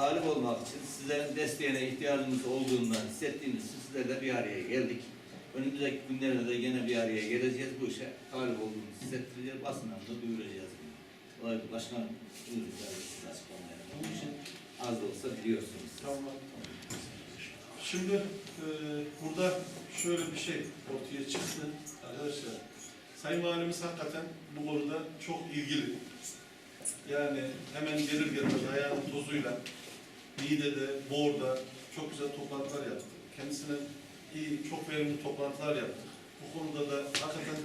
talip olmak için sizlerin desteğine ihtiyacımız olduğundan hissettiğimiz için sizlerle bir araya geldik. Önümüzdeki günlerde de yine bir araya geleceğiz. Bu işe talip olduğumuzu hissettireceğiz. Basından da duyuracağız. Olay başkan duyuracağız. Siz açıklamaya. Onun için az da olsa biliyorsunuz. Tamam. Şimdi e, burada şöyle bir şey ortaya çıktı arkadaşlar. Sayın Valimiz hakikaten bu konuda çok ilgili. Yani hemen gelir gelmez ayağının tozuyla Niğde'de, Bor'da çok güzel toplantılar yaptık. Kendisine iyi, çok verimli toplantılar yaptık. Bu konuda da hakikaten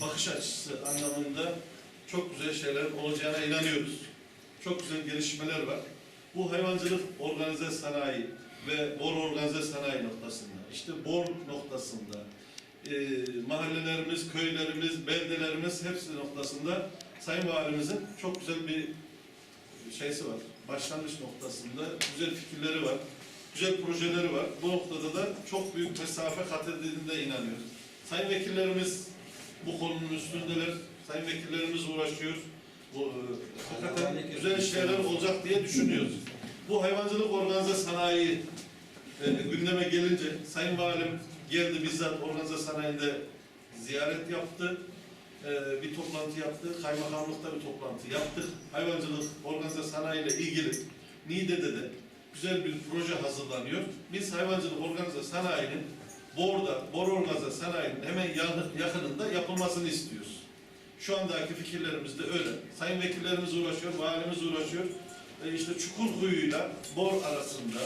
bakış açısı anlamında çok güzel şeyler olacağına inanıyoruz. Çok güzel gelişmeler var. Bu hayvancılık organize sanayi ve bor organize sanayi noktasında, işte bor noktasında, e, mahallelerimiz, köylerimiz, beldelerimiz hepsi noktasında Sayın Valimizin çok güzel bir şeysi var. Başlangıç noktasında güzel fikirleri var. Güzel projeleri var. Bu noktada da çok büyük mesafe kat edildiğine inanıyoruz. Sayın vekillerimiz bu konunun üstündeler. Sayın vekillerimiz uğraşıyor. Bu, e, hakikaten güzel şeyler olacak diye düşünüyoruz. Bu hayvancılık organize sanayi e, gündeme gelince Sayın Valim geldi bizzat organize sanayinde ziyaret yaptı. E, bir toplantı yaptı. Kaymakamlıkta bir toplantı yaptık. Hayvancılık organize sanayi ile ilgili Niğde'de de güzel bir proje hazırlanıyor. Biz hayvancılık organize sanayinin Bor'da, Bor organize sanayinin hemen yakınında yapılmasını istiyoruz. Şu andaki fikirlerimiz de öyle. Sayın vekillerimiz uğraşıyor, valimiz uğraşıyor. E işte Çukurkuyu'yla Bor arasında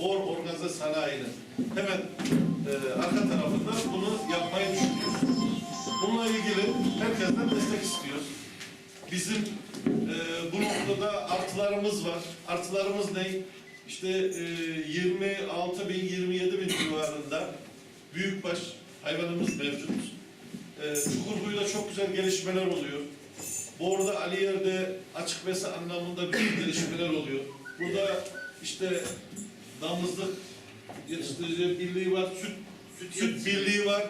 Bor organize sanayinin hemen e, arka tarafında bunu yapmayı düşünüyoruz. Bununla ilgili herkesten destek istiyoruz. Bizim e, bu noktada artılarımız var. Artılarımız ne? İşte e, 26 bin, 27 bin civarında büyükbaş hayvanımız mevcut. E, Çukurkuyu'da çok güzel gelişmeler oluyor. Bu arada Aliyer'de açık besi anlamında büyük gelişmeler oluyor. Burada işte damızlık yetiştirici birliği var, süt, süt, süt birliği var.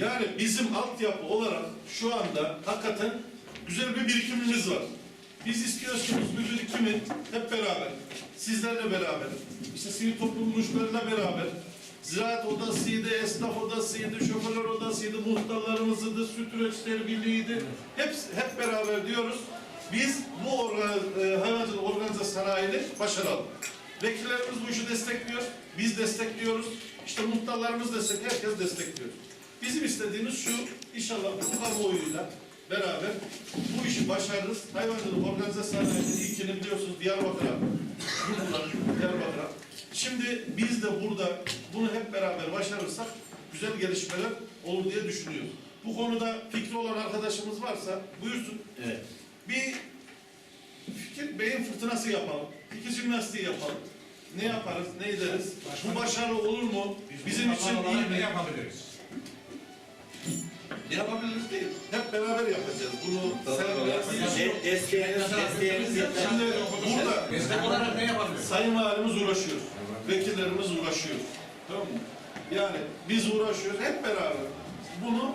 Yani bizim altyapı olarak şu anda hakikaten güzel bir birikimimiz var. Biz istiyoruz ki bu birikimi hep beraber, sizlerle beraber, işte sivil toplum kuruluşlarıyla beraber, ziraat odasıydı, esnaf odasıydı, şoförler odasıydı, muhtarlarımızdı, süt üreticileri birliğiydi. Hepsi, hep beraber diyoruz. Biz bu organ, e, hayvancılık organize sanayini başaralım. Vekillerimiz bu işi destekliyor, biz destekliyoruz. İşte muhtarlarımız destekliyor, herkes destekliyor. Bizim istediğimiz şu, inşallah bu kamuoyuyla beraber bu işi başarırız. Hayvancılık organize sanayinin ilkini biliyorsunuz Diyarbakır'a, Yurdular, Diyarbakır'a. Şimdi biz de burada bunu hep beraber başarırsak güzel gelişmeler olur diye düşünüyoruz. Bu konuda fikri olan arkadaşımız varsa buyursun. Evet. Bir fikir beyin fırtınası yapalım. Fikir jimnastiği yapalım. Ne yaparız, ne ederiz? Bu başarılı olur mu? Bizim için iyi ne mi? yapabiliriz? Ne yapabiliriz değil. Hep beraber yapacağız. Bunu sen De- Desteğiniz, desteğiniz yeter. Şimdi burada Destek olarak ne yapabiliriz? Sayın Valimiz uğraşıyor. Vekillerimiz uğraşıyor. Tamam mı? Yani biz uğraşıyoruz hep beraber. Bunu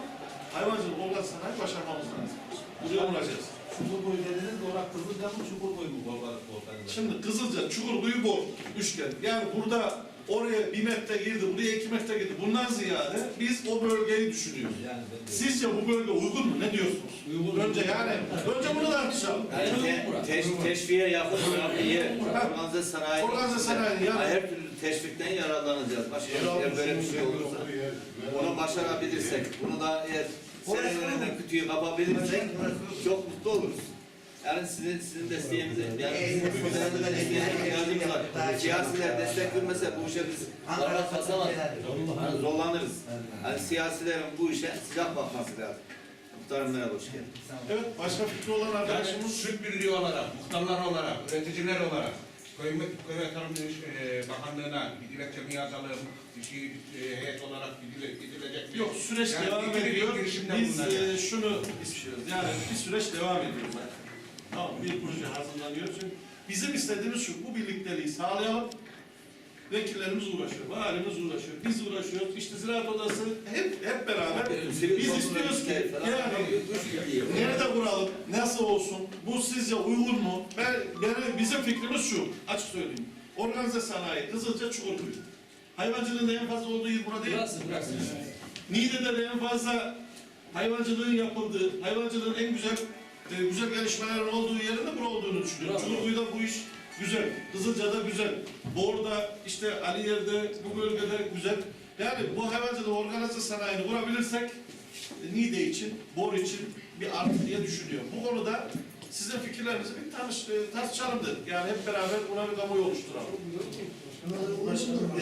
hayvancılık olgan sanayi başarmamız lazım. Buraya uğraşacağız. Çukurboy dediniz de orada Kızılca mı Çukurboy mu Volkan'ın? Şimdi Kızılca, Çukurkuyu, Bor, üçgen. Yani burada oraya bir metre girdi, buraya iki metre girdi. Bundan ziyade biz o bölgeyi düşünüyoruz. Yani ben de. Sizce bu bölge uygun mu? Ne diyorsunuz? Uygun. Önce yani, önce bunu tartışalım. Yani te, teş, teşviğe yakın bir yer. Organize sanayi. Organize sanayi, yani. Her türlü teşvikten yararlanacağız. Başka eğer böyle bir şey olursa. Bunu başarabilirsek, bunu da eğer senin önünden kütüğü kapabilirsek çok mutlu oluruz. Yani sizin, sizin desteğinize, yani sizin de desteğinize ihtiyacımız var. Siyasiler destek vermese bu işe biz zarar kazamayız. Yani zorlanırız. Yani siyasilerin bu işe sıcak bakması lazım. Muhtarım merhaba, hoş geldin. Evet, başka fikri olan Yani arkadaşımız süt birliği olarak, muhtarlar olarak, üreticiler olarak Köy, köy ve Tarım e, Bakanlığı'na bir dilekçe yazalım, bir şey e, heyet olarak gidile, gidilecek. Yok süreç Yani devam bir ediyor. Biz e, şunu istiyoruz. Yani bir süreç devam ediyor zaten. Tamam bir proje hazırlanıyor. Çünkü bizim istediğimiz şu, bu birlikteliği sağlayalım. Vekillerimiz uğraşıyor, valimiz uğraşıyor, biz uğraşıyoruz. İşte ziraat odası hep hep beraber biz istiyoruz ki yani nerede kuralım, nasıl olsun, bu sizce uygun mu? Ben, benim, bizim fikrimiz şu, açık söyleyeyim. Organize sanayi, Kızılca Çukurkuyu. Hayvancılığın da en fazla olduğu yer burada değil. Burası, burası. Niğde'de de en fazla hayvancılığın yapıldığı, hayvancılığın en güzel e, güzel gelişmelerin olduğu yerin de bura olduğunu düşünüyorum. Çukurkuyu'da bu iş güzel, Kızılca'da güzel, Bor'da, işte Aliyer'de, bu bölgede güzel. Yani bu hayvancılığı organize sanayini kurabilirsek e, Niğde için, Bor için bir artı diye düşünüyorum. Bu konuda sizin fikirlerinizi bir tanış, e, tartışalım dedik. Yani hep beraber buna bir kamuoyu oluşturalım.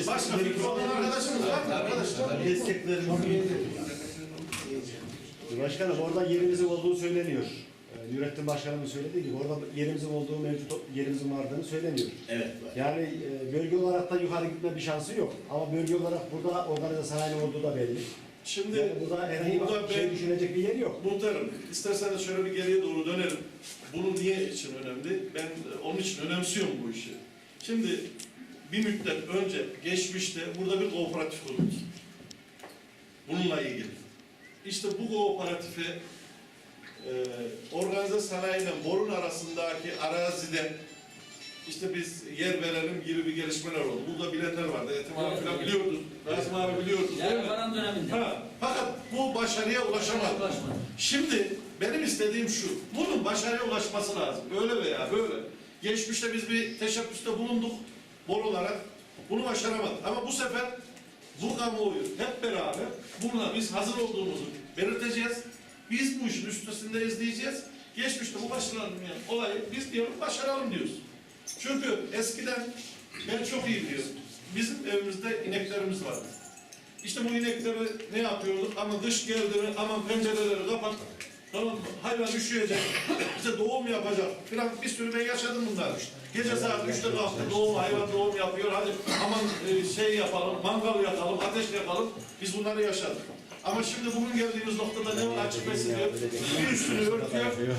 Başka fikri olan arkadaşımız var mı arkadaşlar? Başkanım orada yerimizin olduğu söyleniyor. Nurettin Başkanımın söylediği gibi orada yerimizin olduğu mevcut yerimizin vardığını söyleniyor. Evet. var. Yani e, bölge olarak da yukarı gitme bir şansı yok. Ama bölge olarak burada organize sanayinin olduğu da belli. Şimdi Yani burada herhangi burada bir şey ben düşünecek bir yer yok. muhtarım, isterseniz şöyle bir geriye doğru dönelim. Bunu niye için önemli? Ben e, onun için önemsiyorum bu işi. Şimdi bir müddet önce, geçmişte burada bir kooperatif kuruldu. Bununla ilgili. İşte bu kooperatife e, organize sanayi ile borun arasındaki arazide işte biz yer verelim gibi bir gelişmeler oldu. Burada bilenler vardı. Etim abi falan evet. biliyordu. Rasim abi biliyordu. Yani Baran döneminde. Ha, fakat bu başarıya ulaşamadı. Ulaşmadı. Şimdi benim istediğim şu, bunun başarıya ulaşması lazım. Öyle veya böyle. Geçmişte biz bir teşebbüste bulunduk bor olarak. Bunu başaramadık. Ama bu sefer bu kamuoyu hep beraber buna biz hazır olduğumuzu belirteceğiz. Biz bu işin üstündeyiz diyeceğiz. Geçmişte bu başarılmayan olayı biz diyoruz başaralım diyoruz. Çünkü eskiden ben çok iyi biliyorum. Bizim evimizde ineklerimiz vardı. İşte bu inekleri ne yapıyorduk? Ama dış geldiğini, aman pencereleri kapat. Tamam mı? Hayvan üşüyecek, işte doğum yapacak filan bir sürü ben yaşadım bunları. Gece saat 3'te kalktı doğum, hayvan doğum yapıyor. Hadi aman e, şey yapalım, mangal yakalım, ateş yakalım. Biz bunları yaşadık. Ama şimdi bugün geldiğimiz noktada ne var? Açık besiliyor. Bir üstünü örtüyor.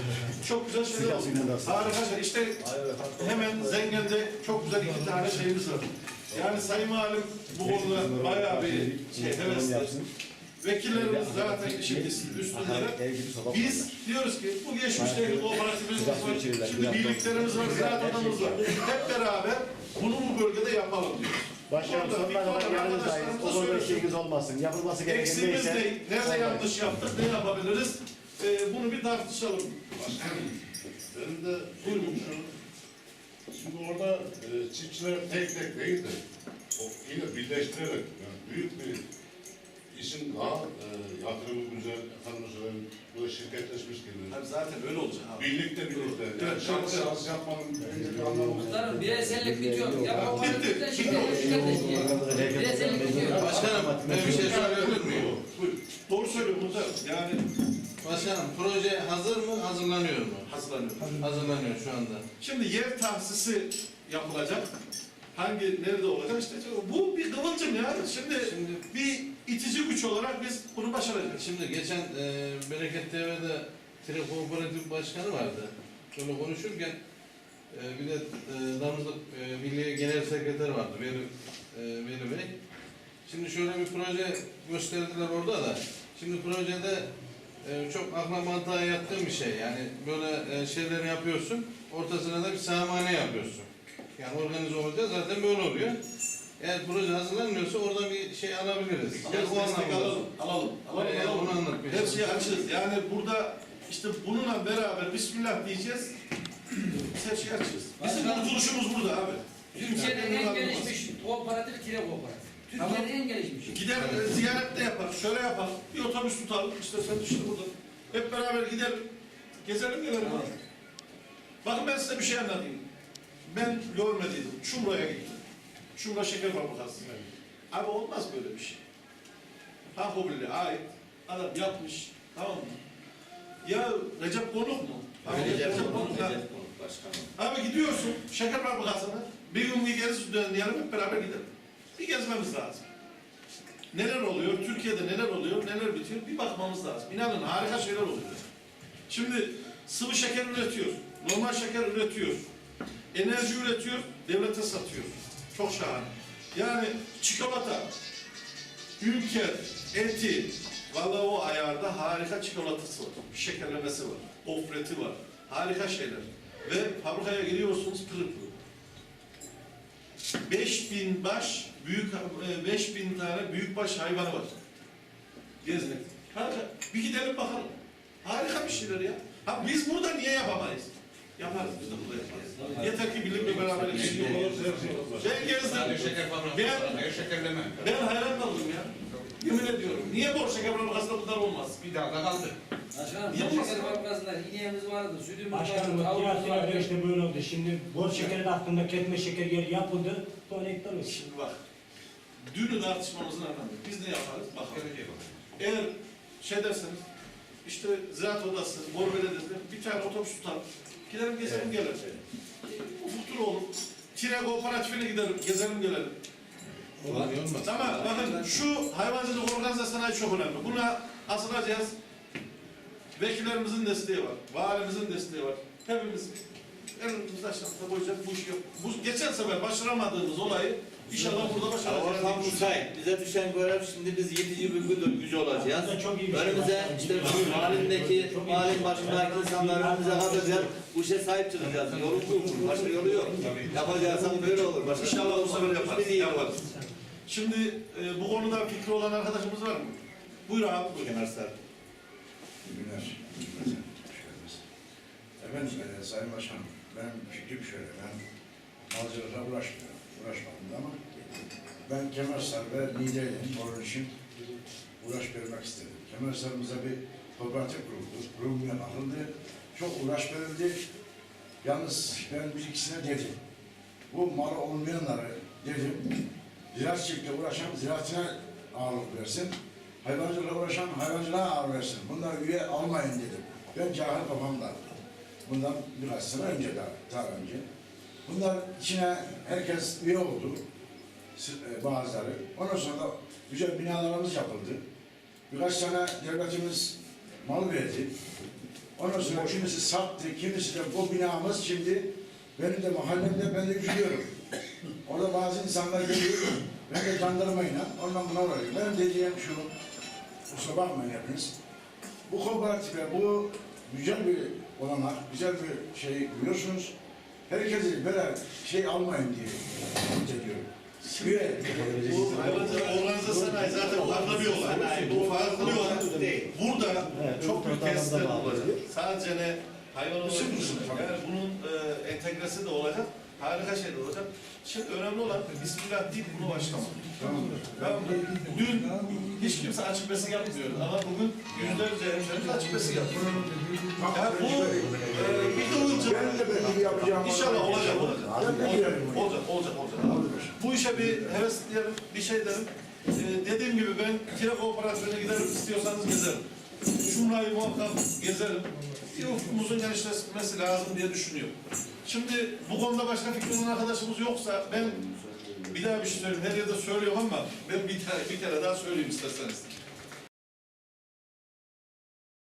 Çok güzel şeyler oldu. Harika. İşte hemen Zengel'de çok güzel iki tane şeyimiz var. Yani Sayın Valim bu konuda bayağı bir şey hevesli. Vekillerimiz zaten işin üstünde. Biz diyoruz ki bu geçmişteki kooperatifimiz var, şimdi birliklerimiz var, ziraat odamız var. Hep beraber bunu bu bölgede yapalım diyoruz. Başkanım sonuna kadar yanınızdayız. arkadaşlarımıza O konuda söylüyoruz. şeyiniz olmasın. Yapılması gereken Eksiğimiz neyse. ne? Nerede yanlış yaptık? Ne yapabiliriz? Ee, bunu bir tartışalım. Benim de buyurun şu. Şimdi orada e, çiftçiler tek tek değil de o yine birleştirerek yani büyük bir isim daha e, yatırımı güzel, efendim söyleyeyim, böyle şirketleşmiş gibi. Abi zaten öyle olacak abi. Birlikte birlikte. Yani evet. şahsı yapmanın bir anlamı yok. Muhtarım bireysellik bitiyor. Ya bu Bitti. kooperatiften şimdi şirketleşiyor. Bireysellik bitiyor. Başkanım ben bir şey söyleyebilir miyim? Buyur. Doğru söylüyor muhtar. Yani Başkanım proje hazır mı, hazırlanıyor mu? hazırlanıyor. Hazırlanıyor şu anda. Şimdi yer tahsisi yapılacak. Hangi, nerede olacak işte bu bir kıvılcım ya. Şimdi Şimdi bir itici güç olarak biz bunu başaracağız. şimdi geçen e, Bereket TV'de Tire Başkanı vardı. Şöyle konuşurken e, bir de e, Damızlık e, Milli Genel Sekreter vardı Veli, e, Veli Bey. Şimdi şöyle bir proje gösterdiler orada da. Şimdi projede e, çok akla mantığa yatkın bir şey. Yani böyle e, şeyleri yapıyorsun, ortasına da bir sahmane yapıyorsun. Yani organize olunca zaten böyle oluyor. Eğer proje hazırlanmıyorsa oradan bir şey alabiliriz. Yani o Destek anlamda. alalım, alalım, alalım, Yani alalım. onu anlatmaya Her şeyi açığız. Yani burada işte bununla beraber Bismillah diyeceğiz. Biz her şeyi açığız. Bizim Başka- kurtuluşumuz burada abi. Türkiye'de en gelişmiş kooperatif tire kooperatif. Türkiye'de en gelişmiş. Gider e, ziyaret de yapar. Şöyle yapalım. Bir otobüs tutalım. İşte sen işte burada. Hep beraber gidelim. Gezelim gelelim. Bakın ben size bir şey anlatayım. Ben görmediydim. Çumra'ya gittim. Çumra Şeker Fabrikası. Abi olmaz böyle bir şey. Ha Hobil'e ait. Adam yapmış. Tamam mı? Ya Recep Konuk mu? Abi, Recep Recep Konuk. Recep Konuk Başkanım. Abi gidiyorsun şeker fabrikasına. Bir gün bir gezi düzenleyelim hep beraber gidelim. Bir gezmemiz lazım. Neler oluyor? Türkiye'de neler oluyor? Neler bitiyor? Bir bakmamız lazım. İnanın harika şeyler oluyor. Şimdi sıvı şeker üretiyor. Normal şeker üretiyor. Enerji üretiyor. Devlete satıyor. Çok şahane. Yani çikolata, ülker, eti, vallahi o ayarda harika çikolatası var, şekerlemesi var, ofreti var, harika şeyler. Ve fabrikaya giriyorsunuz pırıl pırıl. 5000 baş, büyük e, 5000 tane büyükbaş hayvanı var. Gezmek. Harika. Bir gidelim bakalım. Harika bir şeyler ya. Ha biz burada niye yapamayız? Yaparız biz de burada yaparız. Yeter ki birlikte beraber bir şey olur. Ben gezdim. Şekerleme. Ben hayran kaldım ya. Yemin ediyorum. Niye bor şeker fabrikasında bunlar olmaz? Bir daha da kaldı. Başkanım, olmasın? şeker fabrikasında ineğimiz vardı, sütümüz Başkanım vardı, tavuğumuz vardı. sırada işte böyle oldu. Şimdi bor şekerin hakkında ketme şeker yeri yapıldı. Sonra iptal oldu. Şimdi bak. Dünü tartışmamızın anlamı. Biz ne yaparız? Bakalım. Eğer şey derseniz, işte ziraat odası, bor belediyesi, bir tane otobüs tutalım. Gidelim gezelim gelelim. Ufuk tur olur. Tire kooperatifine gidelim, gezelim gelelim. Olmaz. Ama bakın şu hayvancılık organizasyonu çok önemli. Buna asılacağız. Vekillerimizin desteği var, valimizin desteği var. Hepimiz elimizi aşağıda koyacağız bu işi yok. Bu geçen sefer başaramadığımız olayı inşallah burada başaracağız. Ortam müsait. Bize düşen görev şimdi biz yetici bir güdür, gücü olacağız. Şey. Önümüze işte mahallindeki, mahallenin başındaki insanlar önümüze katacağız. Bu işe sahip çıkacağız. Yolu bu. Başka yolu yok. Yapacaksan böyle olur. Başka İnşallah bu sefer yaparız. yaparız. Şimdi e, bu konuda fikri olan arkadaşımız var mı? Buyur abi. Buyur. Kenar Sar. Günler. Efendim, e, Sayın Başkanım, ben fikrim şöyle, ben malcılıkla uğraşmıyorum, uğraşmadım da ama ben Kemersar ve Niğde'nin onun için uğraş vermek istedim. Kemersar'ımıza bir kooperatif kuruldu, kurulmaya bakıldı, çok uğraş verildi. Yalnız ben bir ikisine dedim, bu malı olmayanları dedim, ziraatçılıkla uğraşan ziraatine ağırlık versin, hayvancılıkla uğraşan hayvancılığa ağır versin. Bunları üye almayın dedim. Ben cahil kafamda. Bundan birkaç sene önce daha, daha önce. Bunlar içine herkes üye oldu. E, Bazıları. Ondan sonra da güzel binalarımız yapıldı. Birkaç tane devletimiz mal verdi. Ondan sonra kimisi sattı, kimisi de bu binamız şimdi benim de mahallemde ben de gülüyorum. Orada bazı insanlar geliyor, ben de jandarmayla ondan buna varıyorum. Benim dediğim şu, kusura bakmayın hepiniz. Bu kooperatife, bu güzel bir olanak, güzel bir şey biliyorsunuz. Herkesi böyle şey almayın diye ediyorum. Üye, hayvancılık organizasyonu zaten olay. Bu farklı. Burada Evet, çok büyük da olacak. Sadece ne hayvan olacak. Yani bunun e, entegresi de olacak. Harika şeyler olacak. Şimdi önemli olan Bismillah deyip bunu başlamak. Ben dün hiç kimse açık besin yapmıyor ama bugün yüzlerce hemşerimiz açık besin yapıyor. Yani bu e, bir yapacağım. İnşallah olacak. Olacak. Biliyorum. Olacak, olacak, olacak. Bu işe bir heves diyelim, bir şey derim. Ee, dediğim gibi ben kira kooperatifine giderim, istiyorsanız gezerim. Cumra'yı muhakkak gezerim. Bir ufkumuzun genişlemesi lazım diye düşünüyorum. Şimdi bu konuda başka fikri olan arkadaşımız yoksa ben bir daha bir şey söyleyeyim. Her yerde söylüyorum ama ben bir, tane, bir kere daha söyleyeyim isterseniz.